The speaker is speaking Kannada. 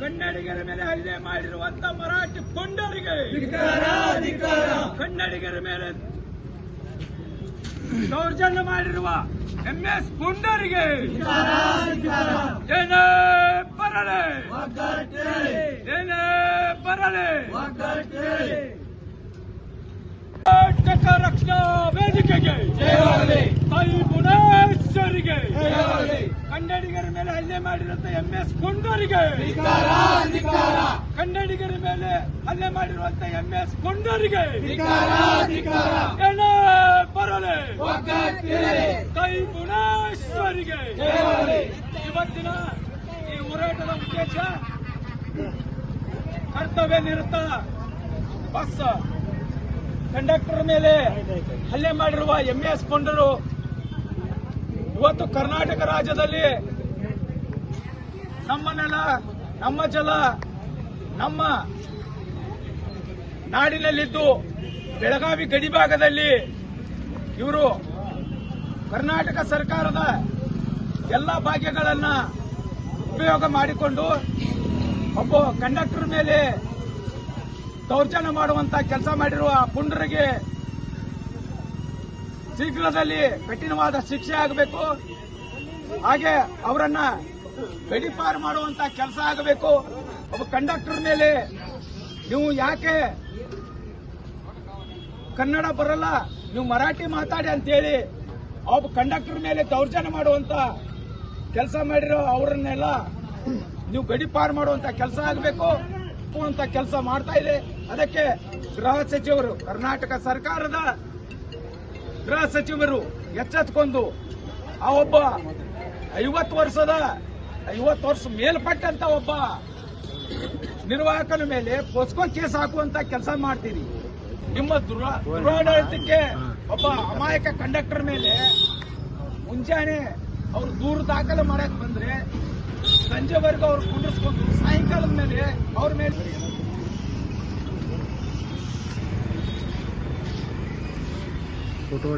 ಕನ್ನಡಿಗರ ಮೇಲೆ ಹಲ್ಲೆ ಮಾಡಿರುವಂತ ಮರಾಠಿ ಪುಂಡರಿಗೆ. ಕನ್ನಡಿಗರ ಮೇಲೆ ದೌರ್ಜನ್ಯ ಮಾಡಿರುವ ಎಂ ಎಸ್ ಪುಂಡರಿಗೆ. ಏನೇ ಬರಲೆ. ಏನೇ ಬರಲೆ. ಕರ್ನಾಟಕ ರಕ್ಷಣಾ ವೇದಿಕೆಗೆ. ಮಾಡಿರುವಂತ ಎಂ ಎಸ್ ಪುಂಡರಿಗೆ ಕನ್ನಡಿಗರ ಮೇಲೆ ಹಲ್ಲೆ ಮಾಡಿರುವಂತ ಎಂ ಎಸ್ ಎಲ್ಲ ಬರಲೆ. ಕೈ ಗುಣೇಶ್ವರಿಗೆ ಇವತ್ತಿನ ಈ ಹೋರಾಟದ ಉದ್ದೇಶ ಕರ್ತವ್ಯ ನಿರತ ಬಸ್ ಕಂಡಕ್ಟರ್ ಮೇಲೆ ಹಲ್ಲೆ ಮಾಡಿರುವ ಎಂ ಎಸ್ ಕೊಂಡರು. ಇವತ್ತು ಕರ್ನಾಟಕ ರಾಜ್ಯದಲ್ಲಿ ನಮ್ಮ ನೆಲ, ನಮ್ಮ ಜಲ, ನಮ್ಮ ನಾಡಿನಲ್ಲಿದ್ದು ಬೆಳಗಾವಿ ಗಡಿಭಾಗದಲ್ಲಿ ಇವರು ಕರ್ನಾಟಕ ಸರ್ಕಾರದ ಎಲ್ಲ ಭಾಗ್ಯಗಳನ್ನ ಉಪಯೋಗ ಮಾಡಿಕೊಂಡು ಒಬ್ಬ ಕಂಡಕ್ಟರ್ ಮೇಲೆ ದೌರ್ಜನ್ಯ ಮಾಡುವಂತ ಕೆಲಸ ಮಾಡಿರುವ ಪುಂಡರಿಗೆ ಶೀಘ್ರದಲ್ಲಿ ಕಠಿಣವಾದ ಶಿಕ್ಷೆ ಆಗಬೇಕು. ಹಾಗೆ ಅವರನ್ನ ಗಡಿಪಾರು ಮಾಡುವಂತ ಕೆಲಸ ಆಗಬೇಕು. ಒಬ್ಬ ಕಂಡಕ್ಟರ್ ಮೇಲೆ ನೀವು ಯಾಕೆ ಕನ್ನಡ ಬರಲ್ಲ? ನೀವು ಮರಾಠಿ ಮಾತಾಡಿ ಅಂತೇಳಿ ಒಬ್ಬ ಕಂಡಕ್ಟರ್ ಮೇಲೆ ದೌರ್ಜನ್ಯ ಮಾಡುವಂತ ಕೆಲಸ ಮಾಡಿರೋ ಅವರನ್ನೆಲ್ಲ ನೀವು ಗಡಿಪಾರು ಮಾಡುವಂತ ಕೆಲಸ ಆಗಬೇಕು ಅಂತ ಕೆಲಸ ಮಾಡ್ತಾ ಇದೆ. ಅದಕ್ಕೆ ಗೃಹ ಸಚಿವರು, ಕರ್ನಾಟಕ ಸರ್ಕಾರದ ಗೃಹ ಸಚಿವರು ಎಚ್ಚೆತ್ಕೊಂಡು ಆ ಒಬ್ಬ ಐವತ್ತು ವರ್ಷದ ಐವತ್ತು ವರ್ಷ ಮೇಲ್ಪಟ್ಟಂತ ಒಬ್ಬ ನಿರ್ವಾಹಕನ ಮೇಲೆ ಪೋಸ್ಕೋ ಕೇಸ್ ಹಾಕುವಂತ ಕೆಲಸ ಮಾಡ್ತೀರಿ. ನಿಮ್ಮ ದುರ ದುರಾಡಳಿತಕ್ಕೆ ಒಬ್ಬ ಅಮಾಯಕ ಕಂಡಕ್ಟರ್ ಮೇಲೆ ಮುಂಜಾನೆ ಅವ್ರು ದೂರು ದಾಖಲೆ ಮಾಡಕ್ ಬಂದ್ರೆ ಸಂಜೆವರೆಗೂ ಅವ್ರು ಕುಂಡಿಸ್ಕೊಂಡು ಸಾಯಂಕಾಲದ ಮೇಲೆ ಅವ್ರ ಮೇಲೆ ಫೋಟೋ